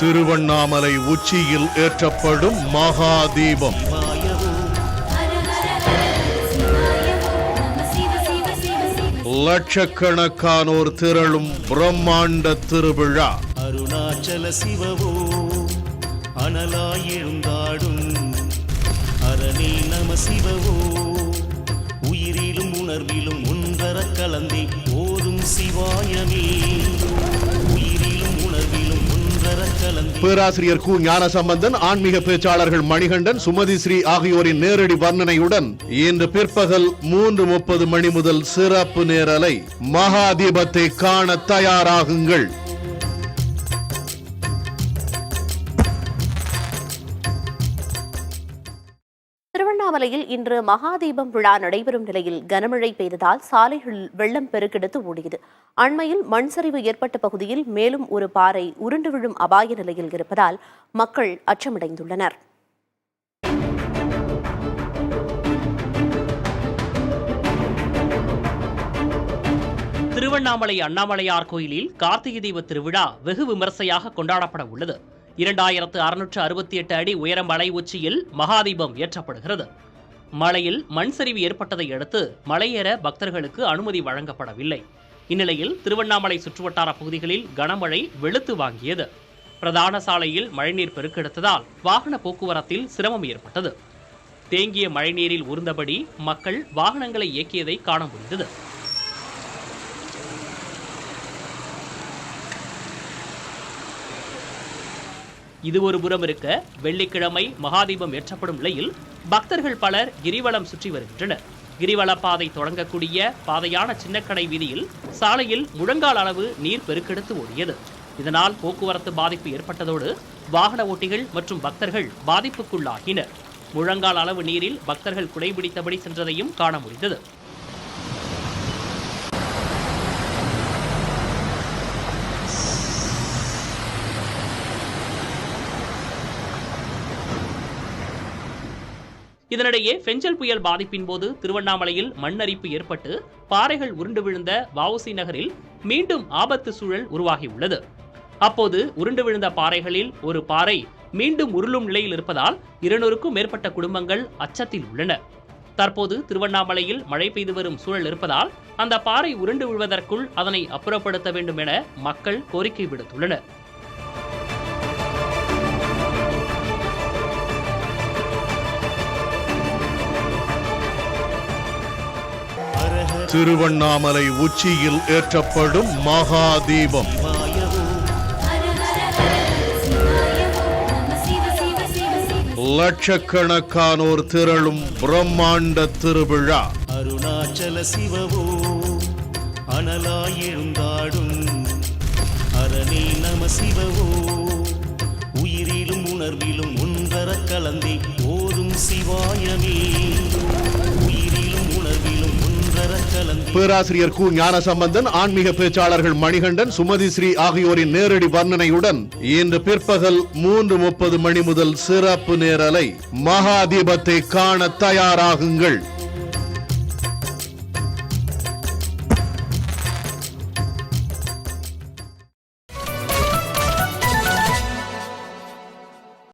திருவண்ணாமலை உச்சியில் ஏற்றப்படும் மகா தீபம் லட்சக்கணக்கானோர் திரளும் பிரம்மாண்ட திருவிழா. அருணாச்சல சிவவோ அனலாய் எழுந்தாடும். அரணே நம சிவவோ உயிரிலும் உணர்விலும் ஒன்றர கலந்தே போதும் சிவாயமே. பேராசிரியர் கு ஞானசம்பந்தன் ஆன்மீக பேச்சாளர்கள் மணிகண்டன் சுமதி ஸ்ரீ ஆகியோரின் நேரடி வர்ணனையுடன் இன்று பிற்பகல் மூன்று முப்பது மணி முதல் சிறப்பு நேரலை மகா தீபத்தை காண தயாராகுங்கள். திருவண்ணாமலையில் இன்று மகாதீபம் விழா நடைபெறும் நிலையில் கனமழை பெய்ததால் சாலைகளில் வெள்ளம் பெருக்கெடுத்து ஓடியது. அண்மையில் மண் சரிவு ஏற்பட்ட பகுதியில் மேலும் ஒரு பாறை உருண்டு விழும் அபாய நிலையில் இருப்பதால் மக்கள் அச்சமடைந்துள்ளனர். திருவண்ணாமலை அண்ணாமலையார் கோயிலில் கார்த்திகை தீப திருவிழா வெகு விமர்சையாக கொண்டாடப்பட உள்ளது. இரண்டாயிரத்து அறுநூற்று அறுபத்தி எட்டு அடி உயர மலை உச்சியில் மகாதீபம் ஏற்றப்படுகிறது. மலையில் மண் சரிவு ஏற்பட்டதை அடுத்து மலையேற பக்தர்களுக்கு அனுமதி வழங்கப்படவில்லை. இந்நிலையில் திருவண்ணாமலை சுற்றுவட்டார பகுதிகளில் கனமழை வெளுத்து வாங்கியது. பிரதான சாலையில் மழைநீர் பெருக்கெடுத்ததால் வாகன போக்குவரத்தில் சிரமம் ஏற்பட்டது. தேங்கிய மழைநீரில் உருந்தபடி மக்கள் வாகனங்களை இயக்கியதை காண முடிந்தது. இது ஒரு புறம் இருக்க வெள்ளிக்கிழமை மகாதீபம் ஏற்றப்படும் நிலையில் பக்தர்கள் பலர் கிரிவலம் சுற்றி வருகின்றனர். கிரிவல பாதை தொடங்கக்கூடிய பாதையான சின்னக்கடை வீதியில் சாலையில் முழங்கால் அளவு நீர் பெருக்கெடுத்து ஓடியது. இதனால் போக்குவரத்து பாதிப்பு ஏற்பட்டதோடு வாகன ஓட்டிகள் மற்றும் பக்தர்கள் பாதிப்புக்குள்ளாகினர். முழங்கால் அளவு நீரில் பக்தர்கள் குடைபிடித்தபடி சென்றதையும் காண முடிந்தது. இதனிடையே பெஞ்சல் புயல் பாதிப்பின் போது திருவண்ணாமலையில் மண்ணரிப்பு ஏற்பட்டு பாறைகள் உருண்டு விழுந்த வவுசி நகரில் மீண்டும் ஆபத்து சூழல் உருவாகியுள்ளது. அப்போது உருண்டு விழுந்த பாறைகளில் ஒரு பாறை மீண்டும் உருளும் நிலையில் இருப்பதால் இருநூறுக்கும் மேற்பட்ட குடும்பங்கள் அச்சத்தில் உள்ளன. தற்போது திருவண்ணாமலையில் மழை பெய்து வரும் சூழல் இருப்பதால் அந்த பாறை உருண்டு விழுவதற்குள் அதனை அப்புறப்படுத்த வேண்டும் என மக்கள் கோரிக்கை விடுத்துள்ளனர். திருவண்ணாமலை உச்சியில் ஏற்றப்படும் மகா தீபம் லட்சக்கணக்கானோர் திரளும் பிரம்மாண்ட திருவிழா. அருணாச்சல சிவவோ அனலாயெழுந்தாடும் அரணே நம சிவவோ உயிரிலும் உணர்விலும் ஒன்றர கலந்தே ஓதும் சிவாயமே. பேராசிரியர் கு. ஞானசம்பந்தன் ஆன்மீக பேச்சாளர்கள் மணிகண்டன் சுமதி ஸ்ரீ ஆகியோரின் நேரடி வர்ணனையுடன் இன்று பிற்பகல் மூன்று முப்பது மணி முதல் சிறப்பு நேரலை மகா தீபத்தை காண தயாராகுங்கள்.